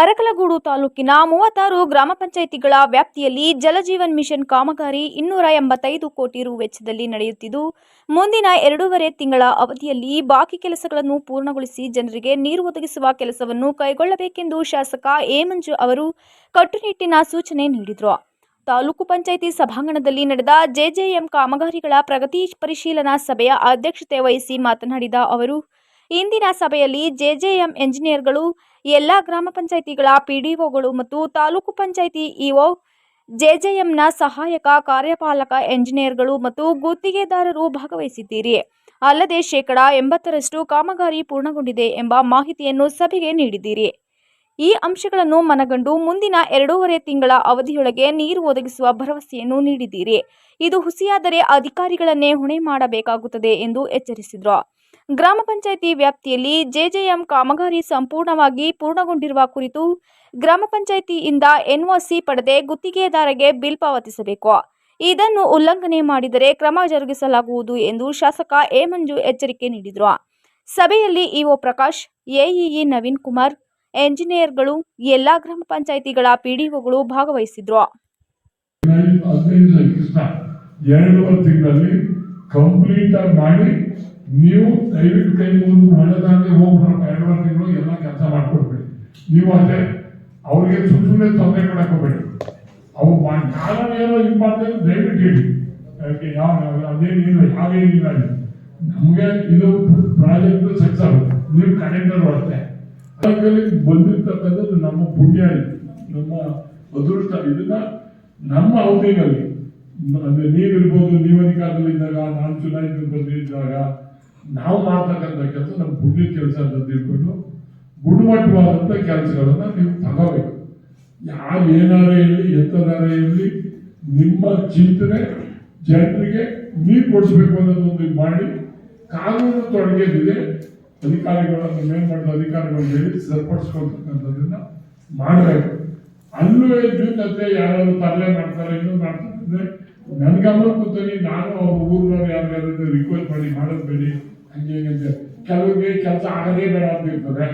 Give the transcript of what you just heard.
ಅರಕಲಗೂಡು ತಾಲೂಕಿನ ಮೂವತ್ತಾರು ಗ್ರಾಮ ಪಂಚಾಯಿತಿಗಳ ವ್ಯಾಪ್ತಿಯಲ್ಲಿ ಜಲಜೀವನ್ ಮಿಷನ್ ಕಾಮಗಾರಿ ಇನ್ನೂರ ಎಂಬತ್ತೈದು ಕೋಟಿ ರು ವೆಚ್ಚದಲ್ಲಿ ನಡೆಯುತ್ತಿದ್ದು, ಮುಂದಿನ ಎರಡೂವರೆ ತಿಂಗಳ ಅವಧಿಯಲ್ಲಿ ಬಾಕಿ ಕೆಲಸಗಳನ್ನು ಪೂರ್ಣಗೊಳಿಸಿ ಜನರಿಗೆ ನೀರು ಒದಗಿಸುವ ಕೆಲಸವನ್ನು ಕೈಗೊಳ್ಳಬೇಕೆಂದು ಶಾಸಕ ಎ ಮಂಜು ಅವರು ಕಟ್ಟುನಿಟ್ಟಿನ ಸೂಚನೆ ನೀಡಿದರು. ತಾಲೂಕು ಪಂಚಾಯಿತಿ ಸಭಾಂಗಣದಲ್ಲಿ ನಡೆದ ಜೆಜೆಎಂ ಕಾಮಗಾರಿಗಳ ಪ್ರಗತಿ ಪರಿಶೀಲನಾ ಸಭೆಯ ಅಧ್ಯಕ್ಷತೆ ವಹಿಸಿ ಮಾತನಾಡಿದ ಅವರು ಇಂದಿನ ಸಭೆಯಲ್ಲಿ ಜೆಜೆಎಂ ಎಂಜಿನಿಯರ್ಗಳು, ಎಲ್ಲ ಗ್ರಾಮ ಪಂಚಾಯಿತಿಗಳ ಪಿಡಿಒಗಳು ಮತ್ತು ತಾಲೂಕು ಪಂಚಾಯಿತಿ ಇಒ ಜೆಜೆಎಂನ ಸಹಾಯಕ ಕಾರ್ಯಪಾಲಕ ಎಂಜಿನಿಯರ್ಗಳು ಮತ್ತು ಗುತ್ತಿಗೆದಾರರು ಭಾಗವಹಿಸಿದ್ದೀರಿ. ಅಲ್ಲದೆ ಶೇಕಡಾ ಎಂಬತ್ತರಷ್ಟು ಕಾಮಗಾರಿ ಪೂರ್ಣಗೊಂಡಿದೆ ಎಂಬ ಮಾಹಿತಿಯನ್ನು ಸಭೆಗೆ ನೀಡಿದ್ದೀರಿ. ಈ ಅಂಶಗಳನ್ನು ಮನಗಂಡು ಮುಂದಿನ ಎರಡೂವರೆ ತಿಂಗಳ ಅವಧಿಯೊಳಗೆ ನೀರು ಒದಗಿಸುವ ಭರವಸೆಯನ್ನು ನೀಡಿದ್ದೀರಿ. ಇದು ಹುಸಿಯಾದರೆ ಅಧಿಕಾರಿಗಳನ್ನೇ ಹೊಣೆ ಮಾಡಬೇಕಾಗುತ್ತದೆ ಎಂದು ಎಚ್ಚರಿಸಿದರು. ಗ್ರಾಮ ಪಂಚಾಯಿತಿ ವ್ಯಾಪ್ತಿಯಲ್ಲಿ ಜೆಜೆಎಂ ಕಾಮಗಾರಿ ಸಂಪೂರ್ಣವಾಗಿ ಪೂರ್ಣಗೊಂಡಿರುವ ಕುರಿತು ಗ್ರಾಮ ಪಂಚಾಯಿತಿಯಿಂದ ಎನ್ಒಸಿ ಪಡೆದೆ ಗುತ್ತಿಗೆದಾರರಿಗೆ ಬಿಲ್ ಪಾವತಿಸಬೇಕು. ಇದನ್ನು ಉಲ್ಲಂಘನೆ ಮಾಡಿದರೆ ಕ್ರಮ ಜರುಗಿಸಲಾಗುವುದು ಎಂದು ಶಾಸಕ ಎ ಮಂಜು ಎಚ್ಚರಿಕೆ ನೀಡಿದರು. ಸಭೆಯಲ್ಲಿ ಇಒ ಪ್ರಕಾಶ್, ಎಇಇ ನವೀನ್ ಕುಮಾರ್ ಎಂಜಿನಿಯರ್ಗಳು, ಎಲ್ಲಾ ಗ್ರಾಮ ಪಂಚಾಯಿತಿಗಳ ಪಿಡಿಒಗಳು ಭಾಗವಹಿಸಿದ್ರು. ಎರಡೂವರೆ ತಿಂಗಳಲ್ಲಿ ಕಂಪ್ಲೀಟ್ ಆಗಿ ಮಾಡಿ ನೀವು ದಯವಿಟ್ಟು ಕೈ ಮುಗಿದು ಮಳೆದಾಗಲಿ ಹೋಗ್ಬರಪ್ಪ. ಎರಡೂವರೆ ತಿಂಗಳು ಎಲ್ಲ ಕೆಲಸ ಮಾಡ್ಕೊಡ್ಬೇಡಿ. ನೀವು ಅದೇ, ಅವ್ರಿಗೆ ಸುಮ್ಮನೆ ತೊಂದರೆ ಕೊಡಕೋಬೇಡಿ ಅವ್ರು ಮಾಡಿ ಯಾರೇನೋ ಇದು ಮಾಡ್ತೇವೆ ದಯವಿಟ್ಟು ಹೇಳಿ. ಯಾವ ಅದೇನಿಲ್ಲ ಯಾವೇನಿಲ್ಲ ನಮಗೆ ಇದು ಪ್ರಾಜೆಕ್ಟ್ ಸಕ್ಸಸ್ ಆಗುತ್ತೆ. ನೀವು ಕನೆಕ್ಟರ್ ಅದರಲ್ಲಿ ಬಂದಿರ್ತಕ್ಕಂಥದ್ದು ನಮ್ಮ ಪುಣ್ಯ ಇದು. ನಮ್ಮ ಅದೃಷ್ಟ. ಇದನ್ನ ನಮ್ಮ ಅವಧಿನಲ್ಲಿ ಅಂದ್ರೆ ನೀವಿರ್ಬೋದು ನೀವು ಅಧಿಕಾರದಲ್ಲಿ ಇದ್ದಾಗ, ನಾನು ಚುನಾಯಿತ ಬಂದಿದ್ದಾಗ ನಾವು ಮಾಡ್ತಕ್ಕಂಥ ಕೆಲಸ ನಮ್ಮ ಪುಣ್ಯ ಕೆಲಸ ಅಂತ ತಿಳ್ಕೊಂಡು ಗುಣಮಟ್ಟವಾದಂಥ ಕೆಲಸಗಳನ್ನ ನೀವು ತಗೋಬೇಕು. ಯಾರು ಏನಾರೇ ಇರಲಿ ಎಂಥದಾರೇ ಇರಲಿ ನಿಮ್ಮ ಚಿಂತನೆ ಜನರಿಗೆ ನೀರು ಕೊಡಿಸ್ಬೇಕು ಅನ್ನೋದೊಂದು ಮಾಡಿ, ಕಾನೂನು ತೊಡಗಿದಿದೆ ಅಧಿಕಾರಿಗಳನ್ನು ಮೇಲ್ಮಟ್ಟದ ಅಧಿಕಾರಿಗಳು ಹೇಳಿ ಸರಿಪಡಿಸ್ಕೊಳ್ತಕ್ಕಂಥದ್ದನ್ನ ಮಾಡಬೇಕು ಅಲ್ಲೂ ಇದ್ದಂತೆ ಯಾರಾದ್ರು ತರಲೆ ಮಾಡ್ತಾರೆ, ಇನ್ನೂ ಮಾಡ್ತಾರೆ. ಅಂದ್ರೆ ನನ್ ಗಮನ ಕೂತೀನಿ ನಾನು ಅವ್ರ ಊರಿನವ್ರು ಯಾರಿಗಾದ್ರು ರಿಕ್ವೆಸ್ಟ್ ಮಾಡಿ ಮಾಡೋದು ಬೇಡಿ, ಹಂಗೆ ಕೆಲವರಿಗೆ ಕೆಲಸ ಆಗದೇ ಬೇಡ ಅಂತ ಇರ್ತದೆ.